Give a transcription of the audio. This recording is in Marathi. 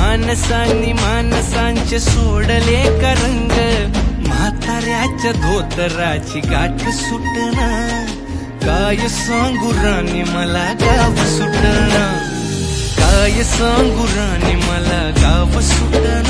माणसांनी माणसांचे सोडले करंग. म्हाताऱ्याच्या धोतराची गाठ सुटना काय सांगू राणी मला गाव सुटना काय सांगू राणी मला गाव सुटना